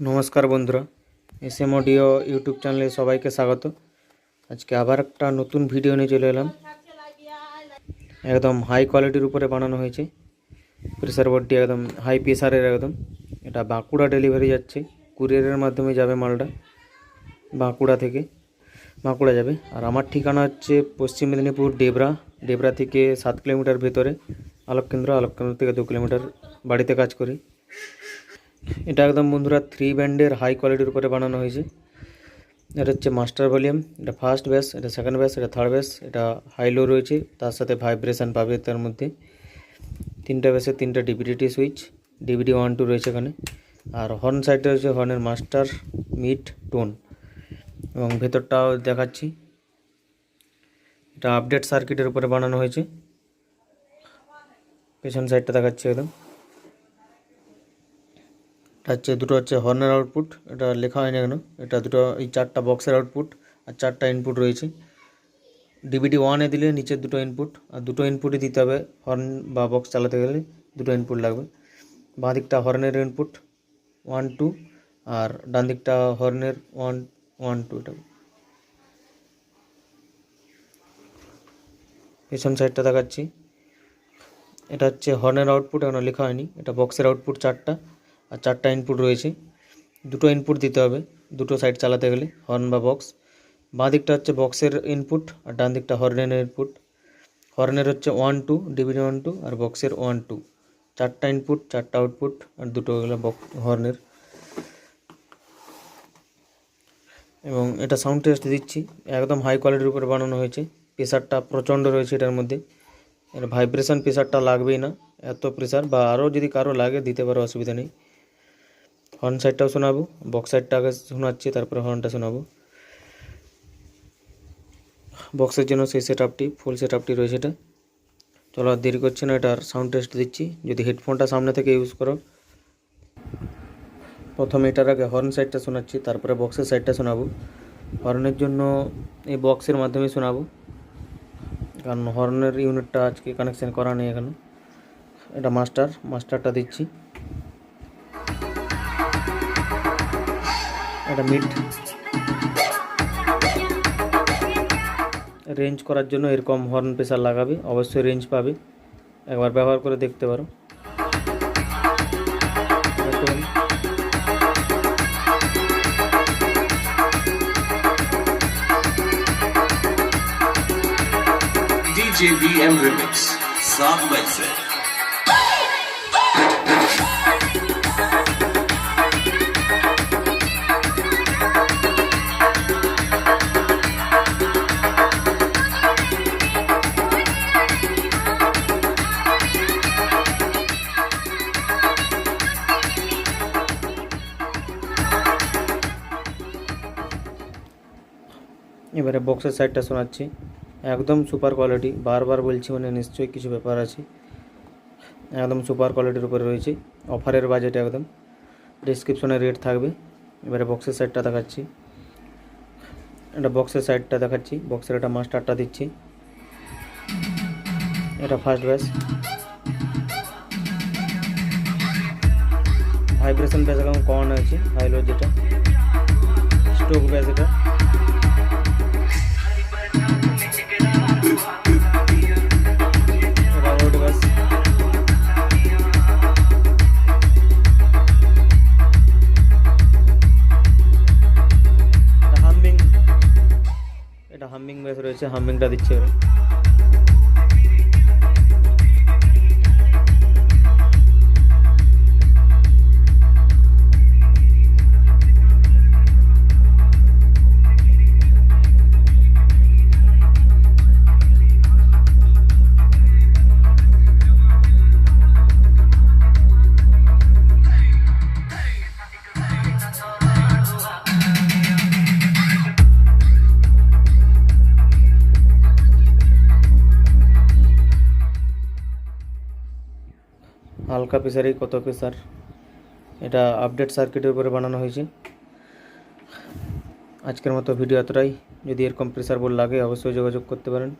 নমস্কার বন্ধুরা S M audio YouTube চ্যানেলে সবাইকে স্বাগত। আজকে আবার একটা নতুন ভিডিও নিয়ে চলে এলাম। একদম হাই কোয়ালিটির উপরে বানানো হয়েছে। প্রেসার বোর্ডটি একদম হাই প্রেসারের একদম। এটা বাঁকুড়া ডেলিভারি যাচ্ছে। কুরিয়ারের মাধ্যমে যাবে মালটা। বাঁকুড়া থেকে। বাঁকুড়া যাবে। আর আমার ঠিকানা হচ্ছে পশ্চিম মেদিনীপুর ডেবরা। ডেবরা থেকে সাত কিলোমিটার ভেতরে। আলোককেন্দ্র আলোককেন্দ্র থেকে দু কিলোমিটার বাড়িতে কাজ করি। এটা একদম বন্ধুরা থ্রি ব্যান্ডের হাই কোয়ালিটির উপরে বানানো হয়েছে। এটা হচ্ছে মাস্টার ভলিউম এটা ফার্স্ট ব্যাস এটা সেকেন্ড ব্যাস এটা থার্ড ব্যাস এটা হাই লো রয়েছে, তার সাথে ভাইব্রেশন পাবে তার মধ্যে। তিনটা ব্যাসের তিনটা ডিভিডিটি সুইচ ডিভিডি ওয়ান টু রয়েছে এখানে। আর হর্ন সাইডে রয়েছে হর্নের মাস্টার মিড টোন এবং ভেতরটাও দেখাচ্ছি। এটা আপডেট সার্কিটের উপরে বানানো হয়েছে। পেছন সাইডটা দেখাচ্ছি একদম। এটা হচ্ছে দুটো হচ্ছে হর্নের আউটপুট এটা লেখা হয়নি কেন এটা দুটো, এই চারটা বক্সের আউটপুট আর চারটা ইনপুট রয়েছে। ডিবিডি ওয়ানে দিলে নিচের দুটো ইনপুট আর দুটো ইনপুটই দিতে হবে হর্ন বা বক্স চালাতে গেলে, দুটো ইনপুট লাগবে। বাঁ দিকটা হর্নের ইনপুট ওয়ান টু আর ডান দিকটা হর্নের ওয়ান ওয়ান টু এটা পেছন সাইডটা দেখাচ্ছি। এটা হচ্ছে হর্নের আউটপুট এখনও লেখা হয়নি। এটা বক্সের আউটপুট চারটা। আর চারটা ইনপুট রয়েছে। দুটো ইনপুট দিতে হবে, দুটো সাইড চালাতে গেলে হর্ন বা বক্স বাঁ দিকটা হচ্ছে বক্সের ইনপুট আর ডান দিকটা হর্নের ইনপুট হর্নের হচ্ছে one two DVD one two আর বক্সের ওয়ান টু চারটা ইনপুট চারটা আউটপুট আর দুটো গেলো বক্স হর্নের এবং এটা সাউন্ড টেস্ট দিচ্ছি। একদম হাই কোয়ালিটির উপরে বানানো হয়েছে। প্রেসারটা প্রচণ্ড রয়েছে এটার মধ্যে। এর ভাইব্রেশন প্রেসারটা লাগবেই না। এত প্রেসার বা আরও যদি কারও লাগে দিতে পারো, অসুবিধা নেই। হর্ন সাইডটাও শোনাবো বক্স সাইডটা আগে শোনাচ্ছি, তারপরে হর্নটা শোনাবো। বক্সের জন্য সেই সেট আপটি ফুল সেট আপটি রয়েছে এটা। চলো আর দেরি করছে না এটার সাউন্ড টেস্ট দিচ্ছি। যদি হেডফোনটা সামনে থেকে ইউজ করো। প্রথমে এটার আগে হর্ন সাইডটা শোনাচ্ছি, তারপরে বক্সের সাইডটা শোনাবো। হর্নের জন্য এই বক্সের মাধ্যমে শোনাবো। কারণ হর্নের ইউনিটটা আজকে কানেকশান করা নেই এখানে। এটা মাস্টার মাস্টারটা দিচ্ছি। একটা মিড রেঞ্জ করার জন্য এরকম হর্ন প্রেসার লাগাবে অবশ্যই রেঞ্জ পাবে। একবার ব্যবহার করে দেখতে পারো। DJ BM Remix, এবারে বক্সের সাইডটা শোনাচ্ছি। একদম সুপার কোয়ালিটি বারবার বলছি মানে নিশ্চয়ই কিছু ব্যাপার আছে। একদম সুপার কোয়ালিটির উপরে রয়েছে। অফারের বাজেট একদম। ডিসক্রিপশনে রেট থাকবে। এবারে বক্সের সাইডটা দেখাচ্ছি। এটা বক্সের সাইডটা দেখাচ্ছি। বক্সের একটা মাস্টারটা দিচ্ছি। এটা ফার্স্ট ব্যাস ভাইব্রেশন ব্যাস এখন কম আছে। হাইলো যেটা। স্টোক ব্যাস এটা। ഉപയോഗിച്ച് ഹമ്മിങ് പതിച്ച് হালকা প্রেসারেই কত প্রেসার এটা আপডেট সার্কিটের উপরে বানানো হয়েছে। আজকের মতো ভিডিও এতটাই। যদি এরকম প্রেসার বোর্ড লাগে, অবশ্যই যোগাযোগ করতে পারেন।